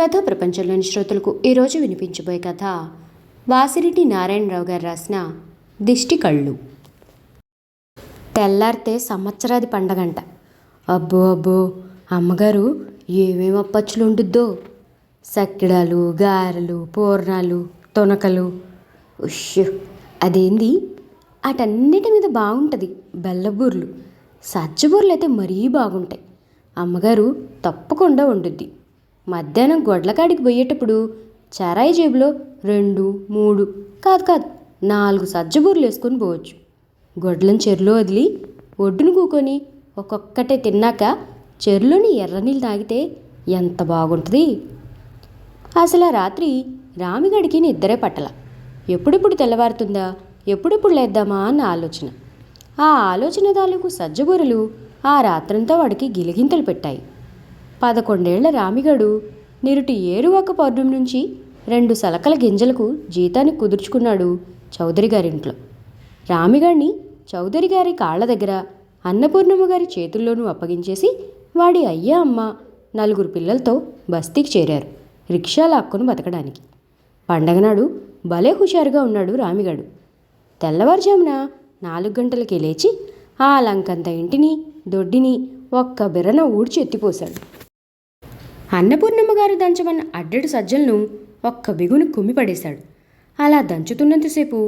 కథ ప్రపంచంలోని శ్రోతలకు ఈరోజు వినిపించబోయే కథ. వాసిరెడ్డి నారాయణరావు గారు రాసిన దిష్టి కళ్ళు. తెల్లారితే సంవత్సరాది పండగంట. అబ్బో అబ్బో అమ్మగారు ఏమేమి అప్పచ్చులు ఉండుద్దో? సక్కిడాలు గారెలు పూర్ణాలు తొనకలు. ఉష్ అదేంది? అటన్నిటి మీద బాగుంటుంది బెల్లబూర్లు. సజ్జబూర్లు అయితే మరీ బాగుంటాయి. అమ్మగారు తప్పకుండా వండుద్ది. మధ్యాహ్నం గొడ్లకాడికి పోయేటప్పుడు చారాయి జేబులో రెండు మూడు కాదు కాదు నాలుగు సజ్జబూర్లు వేసుకొని పోవచ్చు. గొడ్లను చెరులో వదిలి ఒడ్డును కూకొని ఒక్కొక్కటే తిన్నాక చెరులోని ఎర్రనీళ్ళు తాగితే ఎంత బాగుంటుంది? అసలు ఆ రాత్రి రామిగడికి నిద్రే పట్టల. ఎప్పుడెప్పుడు తెల్లవారుతుందా ఎప్పుడెప్పుడు లేద్దామా అన్న ఆలోచన. ఆ ఆలోచన తాలూకు సజ్జబూరలు ఆ రాత్రంతా వాడికి గిలిగింతలు పెట్టాయి. పదకొండేళ్ళ రామిగడు. నిరుటి ఏరువాక పౌర్ణమి నుంచి రెండు సలకల గింజలకు జీతాన్ని కుదుర్చుకున్నాడు చౌదరి గారింట్లో రామిగాడిని చౌదరి గారి కాళ్ళ దగ్గర అన్నపూర్ణమ్మ గారి చేతుల్లోనూ అప్పగించేసి వాడి అయ్యా అమ్మ నలుగురు పిల్లలతో బస్తీకి చేరారు రిక్షా లాక్కొని బతకడానికి. పండగనాడు భలే హుషారుగా ఉన్నాడు రామిగాడు. తెల్లవారుజామున నాలుగు గంటలకి లేచి ఆ లంకంత ఇంటిని దొడ్డిని ఒక్క బిర్రన ఊడ్చి ఎత్తిపోశాడు. అన్నపూర్ణమ్మ గారు దంచమన్న అడ్డెడు సజ్జలను ఒక్క బిగును కుమ్మిపడేశాడు. అలా దంచుతున్నంతసేపు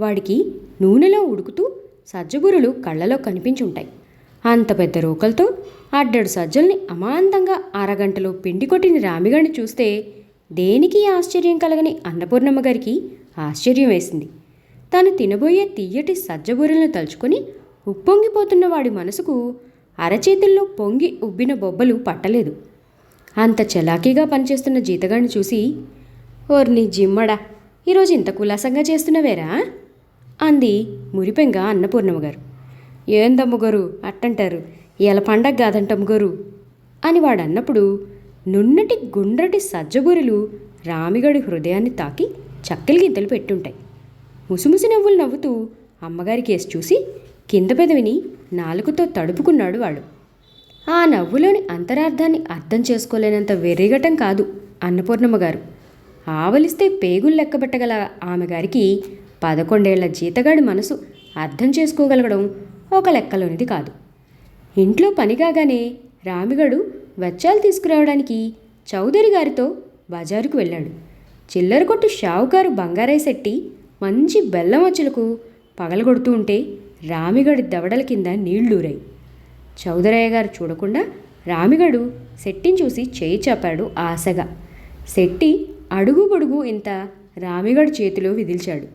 వాడికి నూనెలో ఉడుకుతూ సజ్జబురులు కళ్ళలో కనిపించుంటాయి. అంత పెద్ద రోకలతో అడ్డడు సజ్జల్ని అమాంతంగా అరగంటలో పిండి కొట్టిన రామిగాని చూస్తే దేనికి ఆశ్చర్యం కలగని అన్నపూర్ణమ్మ గారికి ఆశ్చర్యం వేసింది. తాను తినబోయే తీయటి సజ్జబూరెలను తలుచుకొని ఉప్పొంగిపోతున్న వాడి మనసుకు అరచేతుల్లో పొంగి ఉబ్బిన బొబ్బలు పట్టలేదు. అంత చలాకీగా పనిచేస్తున్న జీతగాడిని చూసి ఓర్ని జిమ్మడా ఈరోజు ఇంత కులాసంగా చేస్తున్నవేరా? అంది మురిపెంగ అన్నపూర్ణమ్మ గారు ఏందమ్మగారు అట్టంటారు ఇవాళ పండగ కాదంటమ్మగారు అని వాడు అన్నప్పుడు నున్నటి గుండ్రటి సజ్జబురులు రామిగడి హృదయాన్ని తాకి చక్కెలు గింతలు పెట్టుంటాయి. ముసుముసి నవ్వులు నవ్వుతూ అమ్మగారి కేసు చూసి కింద పెదవిని నాలుగుతో తడుపుకున్నాడు వాడు. ఆ నవ్వులోని అంతరార్థాన్ని అర్థం చేసుకోలేనంత వెర్రిగటం కాదు అన్నపూర్ణమ్మ గారు. ఆవలిస్తే పేగులు లెక్కబెట్టగల ఆమె గారికి పదకొండేళ్ళ జీతగాడి మనసు అర్థం చేసుకోగలగడం ఒక లెక్కలోనిది కాదు. ఇంట్లో పని కాగానే రామిగడు వెచ్చాలు తీసుకురావడానికి చౌదరి గారితో బజారుకు వెళ్ళాడు. చిల్లర కొట్టు షావుకారు బంగారాయ శెట్టి మంచి బెల్లం వచ్చులకు పగలగొడుతూ ఉంటే రామిగడి దవడల కింద నీళ్ళూరాయి చౌదరయ్య గారు చూడకుండా రామిగడు శెట్టిని చూసి చేయి చాపాడు ఆశగా. శెట్టి అడుగు పొడుగు ఇంత రామిగడు చేతిలో విదిల్చాడు.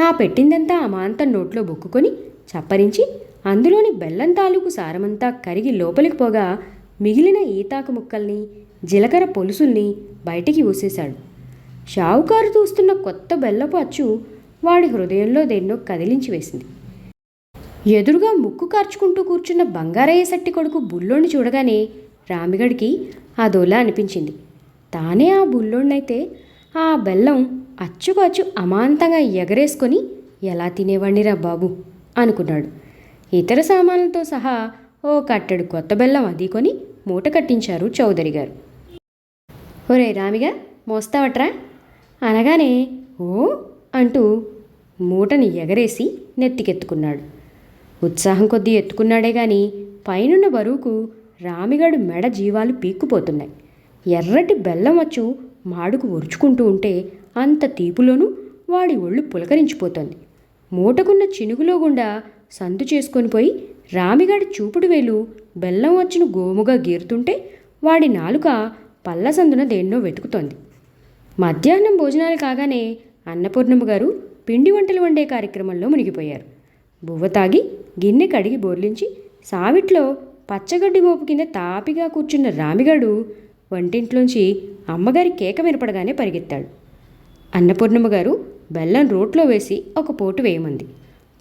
ఆ పెట్టిందంతా అమాంతం నోట్లో బొక్కుకొని చప్పరించి అందులోని బెల్లం తాలూకు సారమంతా కరిగి లోపలికి పోగా మిగిలిన ఈతాకు ముక్కల్ని జీలకర్ర పొలుసుల్ని బయటికి ఊసేశాడు. షావుకారు చూస్తున్న కొత్త బెల్లపు అచ్చు వాడి హృదయంలో దేన్నో కదిలించి వేసింది. ఎదురుగా ముక్కు కార్చుకుంటూ కూర్చున్న బంగారయ్య శెట్టి కొడుకు బుల్లోని చూడగానే రామిగడికి అదోలా అనిపించింది. తానే ఆ బుల్లోడినైతే ఆ బెల్లం అచ్చుకు అచ్చు అమాంతంగా ఎగరేసుకొని ఎలా తినేవాణ్ణిరా బాబు అనుకున్నాడు. ఇతర సామాన్లతో సహా ఓ కట్టెడు కొత్త బెల్లం అది కొని మూట కట్టించారు చౌదరి గారు. ఒరే రామిగా మోస్తావట్రా? అనగానే ఓ అంటూ మూటని ఎగరేసి నెత్తికెత్తుకున్నాడు. ఉత్సాహం కొద్దీ ఎత్తుకున్నాడే గాని పైనున్న బరువుకు రామిగాడు మెడ జీవాలు పీక్కుపోతున్నాయి. ఎర్రటి బెల్లం వచ్చు మాడుకు ఒరుచుకుంటూ ఉంటే అంత తీపులోనూ వాడి ఒళ్ళు పులకరించిపోతోంది. మూటకున్న చినుగులో గుండా సందు చేసుకొని పోయి రామిగాడి చూపుడు వేలు బెల్లం వచ్చును గోముగా గీరుతుంటే వాడి నాలుక పళ్ళ సందున దేన్నో వెతుకుతోంది. మధ్యాహ్నం భోజనాలు కాగానే అన్నపూర్ణమ్మ గారు పిండి వంటలు వండే కార్యక్రమంలో మునిగిపోయారు. బువ్వ తాగి గిన్నె కడిగి బోర్లించి సావిట్లో పచ్చగడ్డి మోపు కింద తాపిగా కూర్చున్న రామిగాడు వంటింట్లోంచి అమ్మగారి కేక వినపడగానే పరిగెత్తాడు. అన్నపూర్ణమ్మ గారు బెల్లం రోట్లో వేసి ఒక పోటు వేయమంది.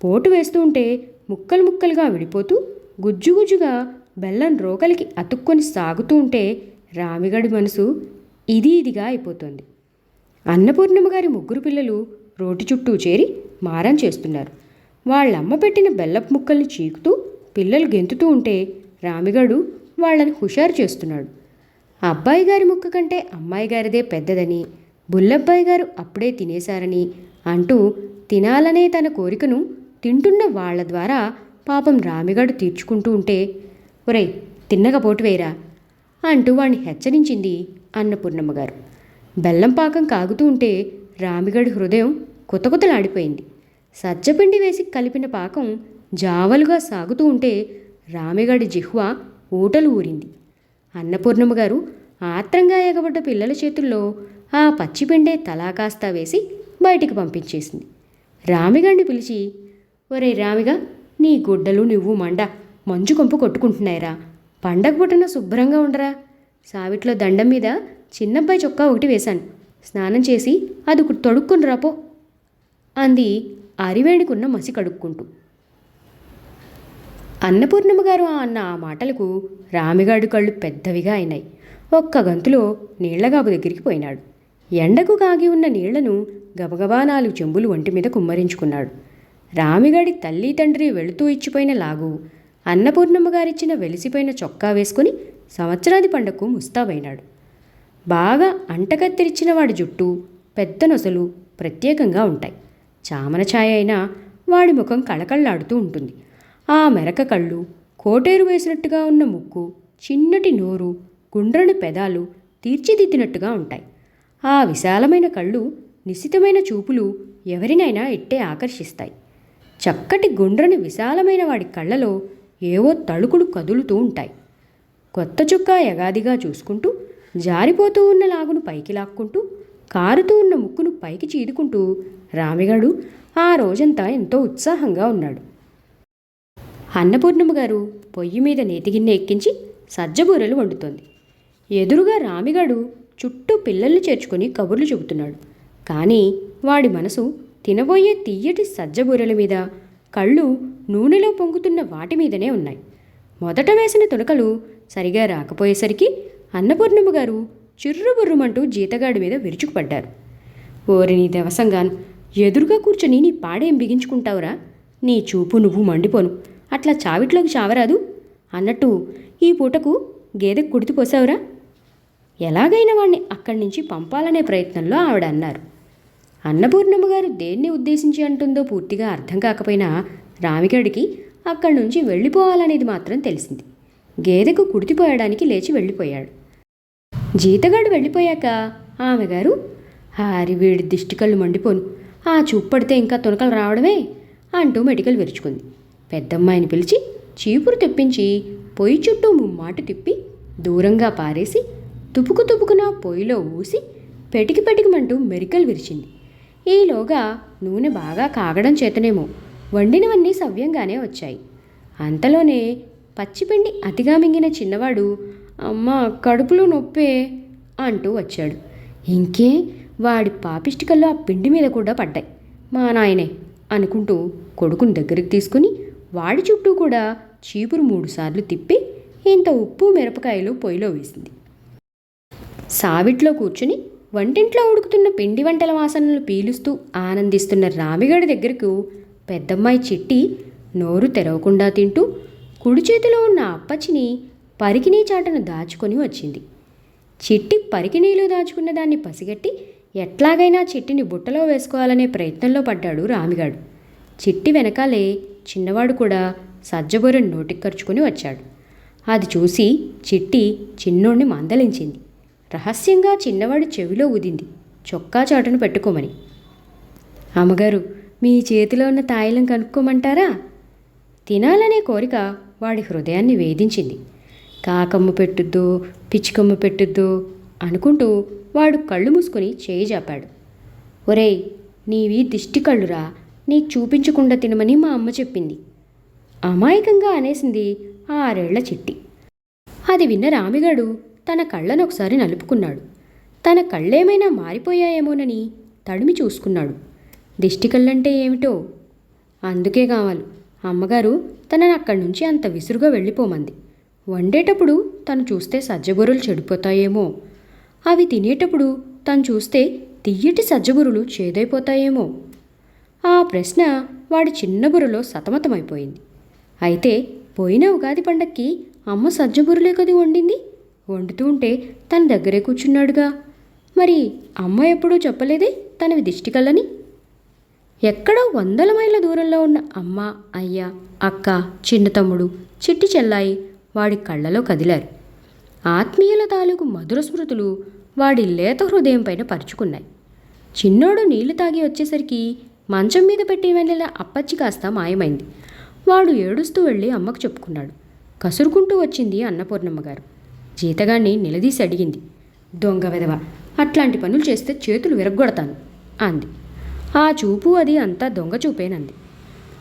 పోటు వేస్తూ ఉంటే ముక్కలు ముక్కలుగా విడిపోతూ గుజ్జుగుజ్జుగా బెల్లం రోకలికి అతుక్కొని సాగుతూ ఉంటే రామిగడి మనసు ఇది ఇదిగా అయిపోతుంది. అన్నపూర్ణమ్మ గారి ముగ్గురు పిల్లలు రోటి చుట్టూ చేరి మారం చేస్తున్నారు. వాళ్ళమ్మ పెట్టిన బెల్లపు ముక్కల్ని చీకుతూ పిల్లలు గెంతుతూ ఉంటే రామిగడు వాళ్ళని హుషారు చేస్తున్నాడు. అబ్బాయి గారి ముక్క కంటే అమ్మాయి గారిదే పెద్దదని బుల్లబ్బాయి గారు అప్పుడే తినేశారని అంటూ తినాలనే తన కోరికను తింటున్న వాళ్ళ ద్వారా పాపం రామిగాడు తీర్చుకుంటూ ఉంటే ఒరేయ్ తిన్నగపోటు వేరా అంటూ వాణ్ణి హెచ్చరించింది అన్నపూర్ణమ్మ గారు బెల్లం పాకం కాగుతూ ఉంటే రామిగడి హృదయం కుతకుతలాడిపోయింది. సజ్జపిండి వేసి కలిపిన పాకం జావలుగా సాగుతూ ఉంటే రామిగడి జిహ్వ ఊటలు ఊరింది. అన్నపూర్ణమ్మ గారు ఆత్రంగా ఎగబడ్డ పిల్లల చేతుల్లో ఆ పచ్చిపిండే తలా కాస్తా వేసి బయటికి పంపించేసింది. రామిగండి పిలిచి ఒరే రామిగా నీ గుడ్డలు నువ్వు మండ మంచు కొంపు కొట్టుకుంటున్నాయిరా. పండగ పుట్టిన శుభ్రంగా ఉండరా. సావిట్లో దండం మీద చిన్నబ్బాయి చొక్కా ఒకటి వేశాను. స్నానం చేసి అది తొడుక్కుని రాపో అంది అరివేణికున్న మసి కడుక్కుంటూ. అన్నపూర్ణమ్మ గారు అన్న ఆ మాటలకు రామిగాడు కళ్ళు పెద్దవిగా అయినాయి. ఒక్క గంతులో నీళ్ళగాబు దగ్గరికి పోయినాడు. ఎండకు కాగి ఉన్న నీళ్ళను గబగబా నాలుగు చెంబులు ఒంటి మీద కుమ్మరించుకున్నాడు. రామిగాడి తల్లి తండ్రి వెళుతూ ఇచ్చిపోయిన లాగు అన్నపూర్ణమ్మ గారిచ్చిన వెలిసిపోయిన చొక్కా వేసుకుని సంవత్సరాది పండగకు ముస్తాబైనాడు. బాగా అంటకత్తిరిచ్చిన వాడి జుట్టు పెద్ద నొసలు ప్రత్యేకంగా ఉంటాయి. చామన ఛాయ అయినా వాడి ముఖం కళకళలాడుతూ ఉంటుంది. ఆ మెరక కళ్ళు కోటేరు వేసినట్టుగా ఉన్న ముక్కు చిన్నటి నోరు గుండ్రని పెదాలు తీర్చిదిద్దినట్టుగా ఉంటాయి. ఆ విశాలమైన కళ్ళు నిశితమైన చూపులు ఎవరినైనా ఇట్టే ఆకర్షిస్తాయి. చక్కటి గుండ్రని విశాలమైన వాడి కళ్ళలో ఏవో తళుకులు కదులుతూ ఉంటాయి. కొత్త చుక్కా యగాదిగా చూసుకుంటూ జారిపోతూ ఉన్న లాగును పైకి లాక్కుంటూ కారుతూ ఉన్న ముక్కును పైకి చీదుకుంటూ రామిగాడు ఆ రోజంతా ఎంతో ఉత్సాహంగా ఉన్నాడు. అన్నపూర్ణమ్మ గారు పొయ్యి మీద నేతిగిన్నె ఎక్కించి సజ్జబూరెలు వండుతోంది. ఎదురుగా రామిగాడు చుట్టూ పిల్లల్ని చేర్చుకొని కబుర్లు చెబుతున్నాడు. కానీ వాడి మనసు తినబోయే తీయటి సజ్జబూరెల మీద కళ్ళు నూనెలో పొంగుతున్న వాటి మీదనే ఉన్నాయి. మొదట వేసిన తునకలు సరిగా రాకపోయేసరికి అన్నపూర్ణమ్మ గారు చిర్రుబుర్రుమంటూ జీతగాడి మీద విరుచుకుపడ్డారు. ఓరి నీ దవసంగాను ఎదురుగా కూర్చొని నీ పాడేం బిగించుకుంటావురా? నీ చూపు నువ్వు మండిపోను. అట్లా చావిట్లోకి చావరాదు? అన్నట్టు ఈ పూటకు గేదెకు కుడితిపోసావురా ఎలాగైనా వాణ్ణి అక్కడి నుంచి పంపాలనే ప్రయత్నంలో ఆవిడ అన్నారు అన్నపూర్ణమ్మ గారు దేన్ని ఉద్దేశించి అంటుందో పూర్తిగా అర్థం కాకపోయినా రామిగడికి అక్కడి నుంచి వెళ్ళిపోవాలనేది మాత్రం తెలిసింది. గేదెకు కుడితిపోయడానికి లేచి వెళ్ళిపోయాడు. జీతగాడు వెళ్ళిపోయాక ఆమె గారు హారి వీడి దిష్టి కళ్ళు మండిపోను. ఆ చూపు పడితే ఇంకా తునకలు రావడమే అంటూ మెడికల్ విరుచుకుంది. పెద్దమ్మాయిని పిలిచి చీపురు తెప్పించి పొయ్యి చుట్టూ ముమ్మాట తిప్పి దూరంగా పారేసి తుపుకు తుపుకున పొయ్యిలో ఊసి పెటికి పెటికమంటూ మెరికలు విరిచింది. ఈలోగా నూనె బాగా కాగడం చేతనేమో వండినవన్నీ సవ్యంగానే వచ్చాయి. అంతలోనే పచ్చిపిండి అతిగా మింగిన చిన్నవాడు అమ్మ కడుపులో నొప్పే అంటూ వచ్చాడు. ఇంకే వాడి పాపిష్టికల్లో ఆ పిండి మీద కూడా పడ్డాయి. మా నాయనే అనుకుంటూ కొడుకుని దగ్గరికి తీసుకుని వాడి చుట్టూ కూడా చీపురు మూడుసార్లు తిప్పి ఇంత ఉప్పు మిరపకాయలు పొయ్యిలో వేసింది. సావిట్లో కూర్చుని వంటింట్లో ఉడుకుతున్న పిండి వంటల వాసనలు పీలుస్తూ ఆనందిస్తున్న రామిగడి దగ్గరకు పెద్దమ్మాయి చిట్టి నోరు తెరవకుండా తింటూ కుడి చేతిలో ఉన్న అప్పచ్చిని పరికినీ చాటను దాచుకొని వచ్చింది. చిట్టి పరికినీలో దాచుకున్న దాన్ని పసిగట్టి ఎట్లాగైనా చిట్టిని బుట్టలో వేసుకోవాలనే ప్రయత్నంలో పడ్డాడు రామిగాడు. చిట్టి వెనకాలే చిన్నవాడు కూడా సజ్జబొరను నోటికి ఖర్చుకొని వచ్చాడు. అది చూసి చిట్టి చిన్నోడిని మందలించింది. రహస్యంగా చిన్నవాడు చెవిలో ఊదింది. చొక్కా చాటును పెట్టుకోమని. అమ్మగారు మీ చేతిలో ఉన్న తాయిలం కనుక్కోమంటారా? తినాలనే కోరిక వాడి హృదయాన్ని వేధించింది. కాకమ్మ పెట్టుద్దో పిచ్చికమ్మ పెట్టుద్దో అనుకుంటూ వాడు కళ్ళు మూసుకొని చేయి చాపాడు ఒరేయ్ నీవి దిష్టి కళ్ళురా నీకు చూపించకుండా తినమని మా అమ్మ చెప్పింది. అమాయకంగా అనేసింది ఆరేళ్ళ చిట్టి. అది విన్న రామిగాడు తన కళ్ళను ఒకసారి నలుపుకున్నాడు. తన కళ్ళేమైనా మారిపోయాయేమోనని తడిమి చూసుకున్నాడు. దిష్టి కళ్ళంటే ఏమిటో? అందుకే కావాలి. అమ్మగారు తనని అక్కడి నుంచి అంత విసురుగా వెళ్ళిపోమంది. వండేటప్పుడు తను చూస్తే సజ్జబురులు చెడిపోతాయేమో. అవి తినేటప్పుడు తను చూస్తే తియ్యటి సజ్జబురులు చేదైపోతాయేమో. ఆ ప్రశ్న వాడి చిన్న బుర్రలో సతమతమైపోయింది. అయితే పోయిన ఉగాది పండక్కి అమ్మ సజ్జబురులే కది వండింది? వండుతూ ఉంటే తన దగ్గరే కూర్చున్నాడుగా. మరి అమ్మ ఎప్పుడూ చెప్పలేదే తనవి దిష్టి కళ్ళని ఎక్కడో వందల మైళ్ళ దూరంలో ఉన్న అమ్మ అయ్య అక్క చిన్న తమ్ముడు చిట్టి చెల్లాయి వాడి కళ్ళలో కదిలారు. ఆత్మీయుల తాలూకు మధుర స్మృతులు వాడి లేత హృదయం పైన పరుచుకున్నాయి. చిన్నోడు నీళ్ళు తాగి వచ్చేసరికి మంచం మీద పెట్టి వెళ్ళిన అప్పచ్చి కాస్త మాయమైంది. వాడు ఏడుస్తూ వెళ్ళి అమ్మకు చెప్పుకున్నాడు. కసురుకుంటూ వచ్చింది అన్నపూర్ణమ్మ గారు జీతగాన్ని నిలదీసి అడిగింది. దొంగ వెదవ అట్లాంటి పనులు చేస్తే చేతులు విరగ్గొడతాను అంది. ఆ చూపు అది అంతా దొంగ చూపేనంది.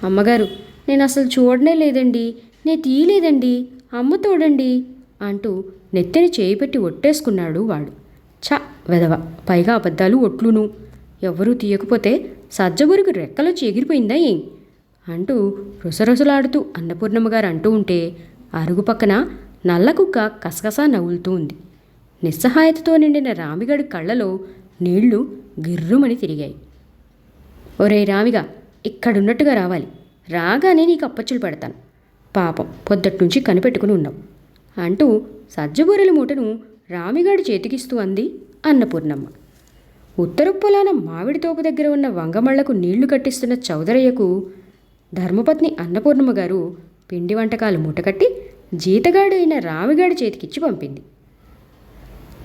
అమ్మగారు నేను అసలు చూడనే లేదండి నే తీయలేదండి అమ్మ తోడండి అంటూ నెత్తిన చేయి పెట్టి ఒట్టేసుకున్నాడు వాడు. చ వెదవ పైగా అబద్ధాలు ఒట్లును. ఎవ్వరూ తీయకపోతే సజ్జగురికి రెక్కలొచ్చి ఎగిరిపోయిందా ఏం? అంటూ రుసరుసలాడుతూ అన్నపూర్ణమ్మగారు అంటూ ఉంటే అరుగు పక్కన నల్ల కుక్క కసకసా నవ్వులుతూ ఉంది. నిస్సహాయతతో నిండిన రామిగడి కళ్ళలో నీళ్ళు గిర్రుమని తిరిగాయి. ఒరే రామిగా ఇక్కడున్నట్టుగా రావాలి. రాగానే నీకు అప్పచ్చులు పెడతాను. పాపం పొద్దట్నుంచి కనిపెట్టుకుని ఉన్నాం. అంటూ సజ్జబూరెల మూటను రామిగాడి చేతికిస్తూ అంది అన్నపూర్ణమ్మ ఉత్తరపు పొలాన మామిడి తోపు దగ్గర ఉన్న వంగమళ్ళకు నీళ్ళు కట్టిస్తున్న చౌదరయ్యకు ధర్మపత్ని అన్నపూర్ణమ్మ గారు పిండి వంటకాలు మూటకట్టి జీతగాడు అయిన రామిగాడి చేతికిచ్చి పంపింది.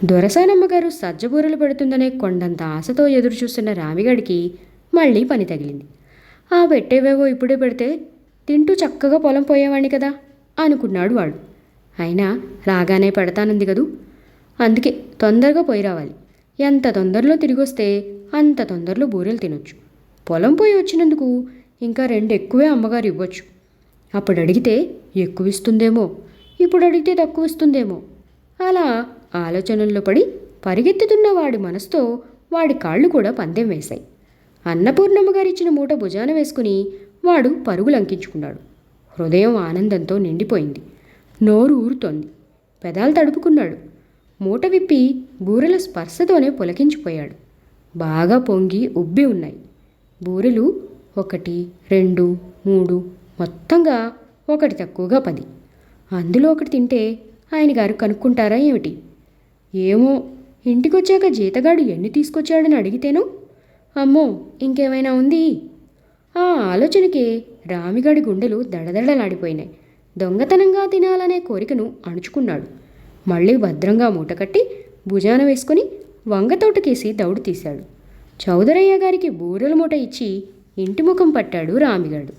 దొరసానమ్మ గారు సజ్జబూరలు పెడుతుందనే కొండంత ఆశతో ఎదురుచూస్తున్న రామిగాడికి మళ్ళీ పని తగిలింది. ఆ పెట్టేవేవో ఇప్పుడే పెడితే తింటూ చక్కగా పొలం పోయేవాణ్ణి కదా అనుకున్నాడు వాడు. అయినా రాగానే పెడతానంది కదూ? అందుకే తొందరగా పోయి రావాలి. ఎంత తొందరలో తిరిగొస్తే అంత తొందరలో బూరెలు తినొచ్చు. పొలం పోయి వచ్చినందుకు ఇంకా రెండు ఎక్కువే అమ్మగారు ఇవ్వచ్చు. అప్పుడు అడిగితే ఎక్కువ ఇస్తుందేమో ఇప్పుడు అడిగితే తక్కువ ఇస్తుందేమో. అలా ఆలోచనల్లో పడి పరిగెత్తుతున్న వాడి మనసుతో వాడి కాళ్ళు కూడా పందెం వేశాయి. అన్నపూర్ణమ్మ గారిచ్చిన మూట భుజాన వేసుకుని వాడు పరుగులంకించుకున్నాడు. హృదయం ఆనందంతో నిండిపోయింది. నోరు ఊరుతోంది. పెదాలు తడుపుకున్నాడు. మూట విప్పి బూరెల స్పర్శతోనే పులకించిపోయాడు. బాగా పొంగి ఉబ్బి ఉన్నాయి. బూరెలు ఒకటి రెండు మూడు మొత్తంగా ఒకటి తక్కువగా పది. అందులో ఒకటి తింటే ఆయన గారు కనుక్కుంటారా ఏమిటి? ఏమో ఇంటికొచ్చాక జీతగాడు ఎన్ని తీసుకొచ్చాడని అడిగితేను? అమ్మో ఇంకేమైనా ఉంది? ఆ ఆలోచనకే రామిగాడి గుండెలు దడదడలాడిపోయినాయి దొంగతనంగా తినాలనే కోరికను అణుచుకున్నాడు. మళ్ళీ భద్రంగా మూటకట్టి భుజాన వేసుకుని వంగతోటకేసి దౌడు తీశాడు. చౌదరయ్య గారికి బూరెల మూట ఇచ్చి ఇంటి ముఖం పట్టాడు రామిగాడు.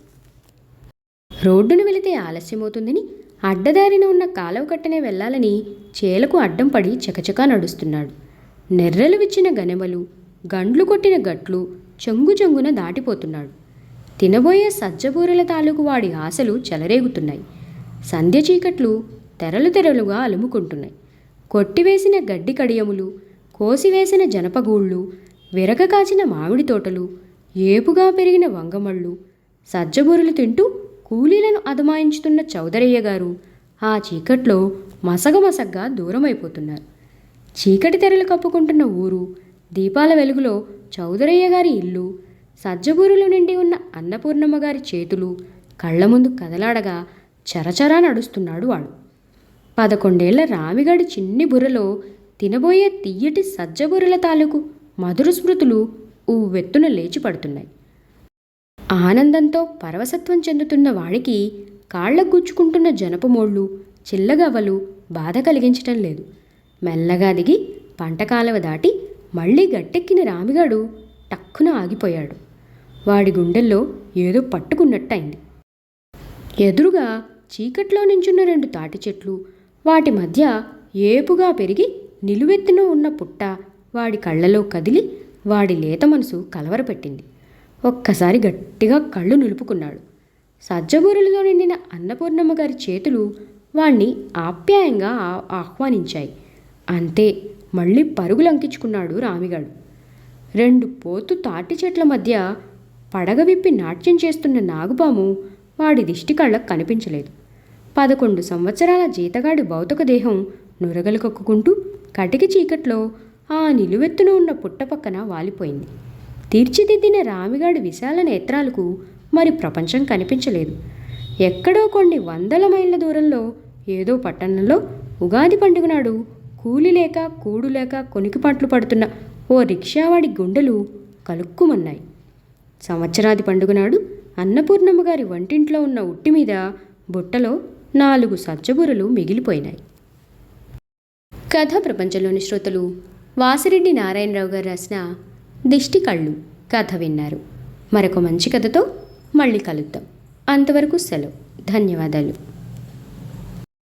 రోడ్డును వెళితే ఆలస్యమవుతుందని అడ్డదారిన ఉన్న కాలువ కట్టనే వెళ్ళాలని చేలకు అడ్డం పడి చకచకా నడుస్తున్నాడు. నెర్రెలు విచ్చిన గనెమలు గండ్లు కొట్టిన గట్లు చెంగు చెంగున దాటిపోతున్నాడు. తినబోయే సజ్జబూరెల తాలూకు వాడి ఆశలు చెలరేగుతున్నాయి. సంధ్య చీకట్లు తెరలు తెరలుగా అలుముకుంటున్నాయి. కొట్టివేసిన గడ్డి కడియములు కోసివేసిన జనపగూళ్ళు విరగ కాచిన మామిడి తోటలు ఏపుగా పెరిగిన వంగమళ్ళు సజ్జబూరెలు తింటూ కూలీలను అదమాయించుతున్న చౌదరయ్య గారు ఆ చీకట్లో మసగమసగ్గా దూరమైపోతున్నారు. చీకటి తెరలు కప్పుకుంటున్న ఊరు దీపాల వెలుగులో చౌదరయ్య గారి ఇల్లు సజ్జబూరులు నిండి ఉన్న అన్నపూర్ణమ్మ గారి చేతులు కళ్ళ ముందు కదలాడగా చరచరా నడుస్తున్నాడు వాడు. పదకొండేళ్ళ రామిగాడి చిన్ని బుర్రలో తినబోయే తియ్యటి సజ్జబుర్రల తాలూకు మధుర స్మృతులు ఊవెత్తున లేచి పడుతున్నాయి. ఆనందంతో పరవశత్వం చెందుతున్న వాడికి కాళ్ళకు గుచ్చుకుంటున్న జనపమోళ్ళు చిల్లగవ్వలు బాధ కలిగించటం లేదు. మెల్లగా దిగి పంటకాలవ దాటి మళ్ళీ గట్టెక్కిన రామిగాడు టక్కున ఆగిపోయాడు. వాడి గుండెల్లో ఏదో పట్టుకున్నట్టయింది. ఎదురుగా చీకట్లో నించున్న రెండు తాటి చెట్లు వాటి మధ్య ఏపుగా పెరిగి నిలువెత్తున ఉన్న పుట్ట వాడి కళ్ళలో కదిలి వాడి లేత మనసు కలవరపెట్టింది. ఒక్కసారి గట్టిగా కళ్ళు నిలుపుకున్నాడు. సజ్జబూరలతో నిండిన అన్నపూర్ణమ్మ గారి చేతులు వాణ్ణి ఆప్యాయంగా ఆహ్వానించాయి. అంతే మళ్ళీ పరుగులు అంకించుకున్నాడు రామిగాడు. రెండు పోతు తాటి చెట్ల మధ్య పడగ విప్పి నాట్యం చేస్తున్న నాగుపాము వాడి దిష్టి కళ్ళకు కనిపించలేదు. పదకొండు సంవత్సరాల జీతగాడి భౌతిక దేహం నురగలు కక్కుకుంటూ కటిక చీకట్లో ఆ నిలువెత్తున ఉన్న పుట్ట పక్కన వాలిపోయింది. తీర్చిదిద్దిన రామిగాడి విశాల నేత్రాలకు మరి ప్రపంచం కనిపించలేదు. ఎక్కడో కొన్ని వందల మైళ్ళ దూరంలో ఏదో పట్టణంలో ఉగాది పండుగ నాడు కూలి లేక కూడు లేక కొనికిపాట్లు పడుతున్న ఓ రిక్షావాడి గుండెలు కలుక్కుమన్నాయి. సంవత్సరాది పండుగ నాడు అన్నపూర్ణమ్మ గారి వంటింట్లో ఉన్న ఉట్టి మీద బుట్టలో నాలుగు సజ్జబురలు మిగిలిపోయినాయి. కథ ప్రపంచంలోని శ్రోతలు వాసిరెడ్డి నారాయణరావు గారు రాసిన దిష్టి కళ్ళు కథ విన్నారు. మరొక మంచి కథతో మళ్ళీ కలుద్దాం. అంతవరకు సెలవు. ధన్యవాదాలు.